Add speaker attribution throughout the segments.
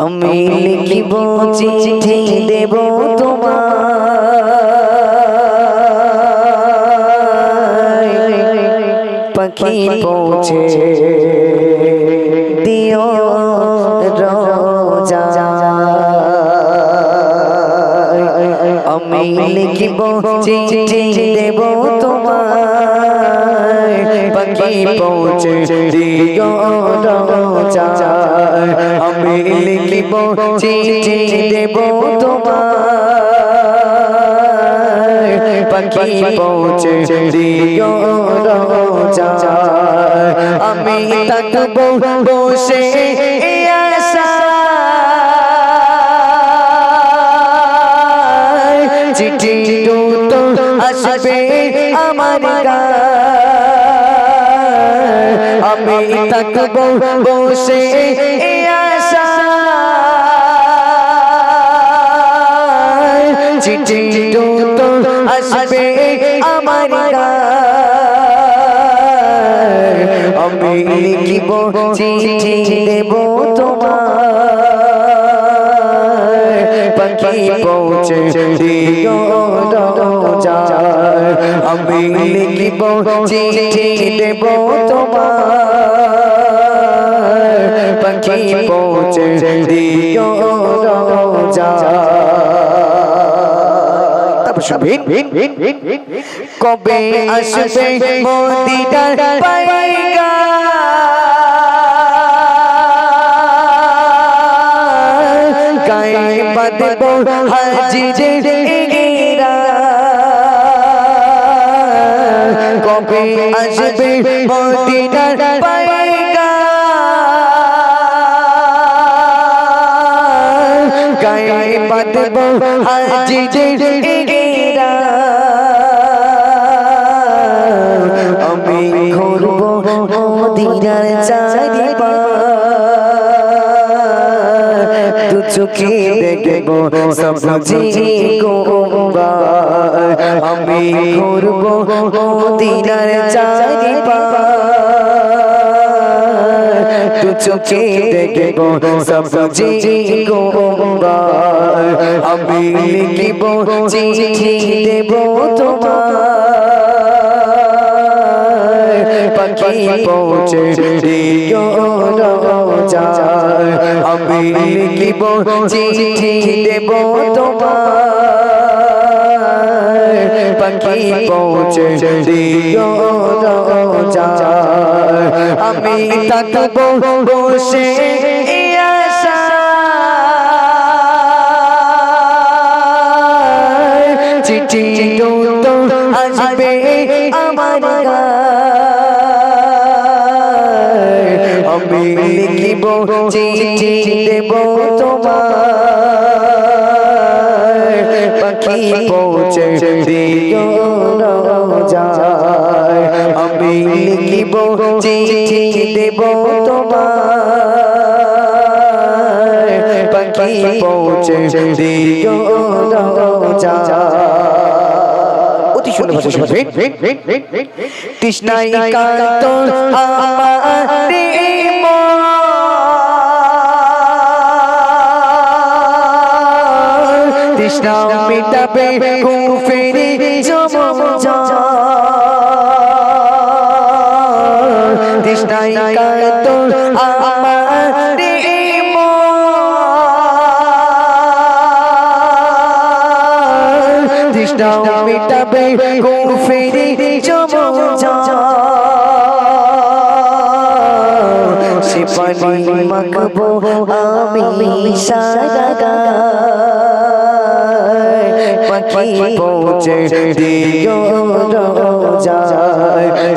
Speaker 1: আমি লিখিব চিঠি দেব তোমার পাখি পৌঁছে দিও রোজা আমি লিখিব চিঠি দেব তোমার পাখি পৌঁছে দিও রোজা আমি লিখিব চিঠি দেব তোমার পাখি পৌঁছে দিও রোজা। আমি থাকব বসে চিঠি দ্রুত আসবে আমার। আমি থাকব বসে চিঠি দ্রুত আসবে আমার। আমি লিখিব চিঠি দেব তোমার পাখি পৌঁছে দিও আমি লিখিব চিঠি দেব তোমার পাখি পৌঁছে দিও রোজা শুনবেন কবে আসবে মদিনার পাইগা গায়ে বাঁধব হাজিদের এরা। কবে আসবে মদিনার আমি ঘুরব মদিনার চারিপা দু চোখে দেখব গোবা আমি ঘুরব মদিনার চারিপা দু চোখে দেখব সবজি গোবা আমি লিখিব, চিঠি দেব তোমার পাখি পৌঁছে দিও রোজা আমি লিখিব, চিঠি দেব তোমার পাখি পৌঁছে দিও রোজা আমি থাকব বসে লিখিব চিঠি দেব তোমার। পাখি পৌঁছে দিও রোজা আমি লিখিব চিঠি দেব তোমার। পাখি পৌঁছে দিও অতি সুন্দর ভাষা কান্ত তৃষ্ণা মিটাবে কুফেরি জমজা তৃষ্ণাই কান্ত আমারে মন। মিটাবে কুফেরি জমজা সে পানি মাখবো আমি সারা পাখি পৌঁছে দিও রোজা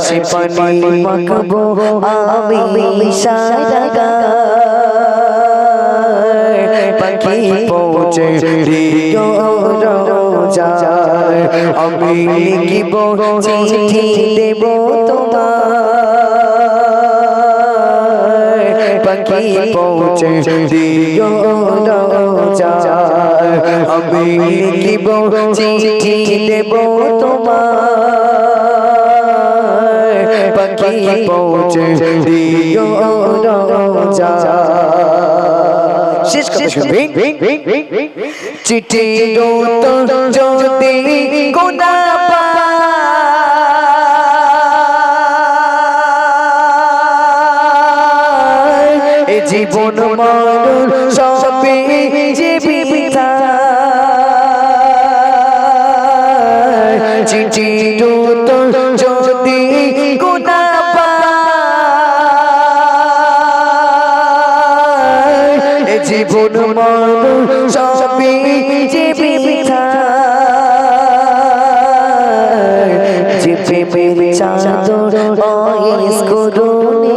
Speaker 1: সে পানি মাখবো, আমি সারা পাখি পৌঁছে দিও রোজা আমি লিখিব, চিঠি দেব তোমার পাখি পৌঁছে দিও রোজা আমি লিখিব চিঠি দেব তোমার পাখি পৌঁছে দিও রোজা। শেষ কথা চিঠি যদি গোনা জীবন মরণ জীবন মরণ সবে জীবিতা। যে প্রেমের চাদর অয়েস করুনি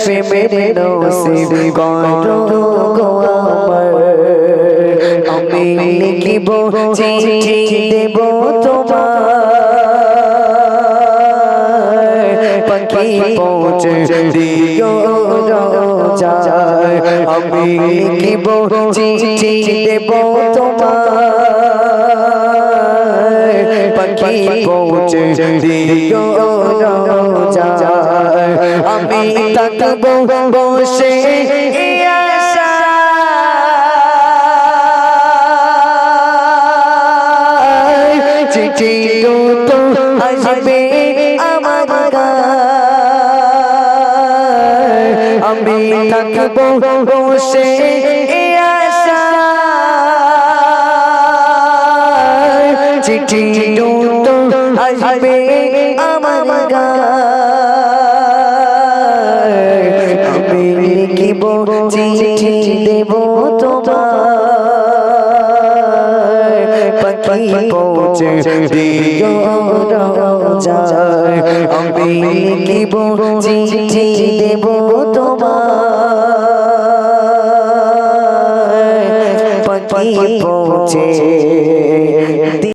Speaker 1: সে প্রেমের নসি করো গো আমার আমি লিখিব চিঠি দেব তোমার পাখি পৌঁছে দিও আমি লিখিব চিঠি দেব তোমার পাখি পৌঁছে দিও রাজায় তাকব বসে চিঠি তো আসবে আমার আমি থাকব বসে চিঠি তো আসবে আমার পৌঁছে দিও রাজায় আমি লিখিব চিঠি দেব তোমার পাখি পৌঁছে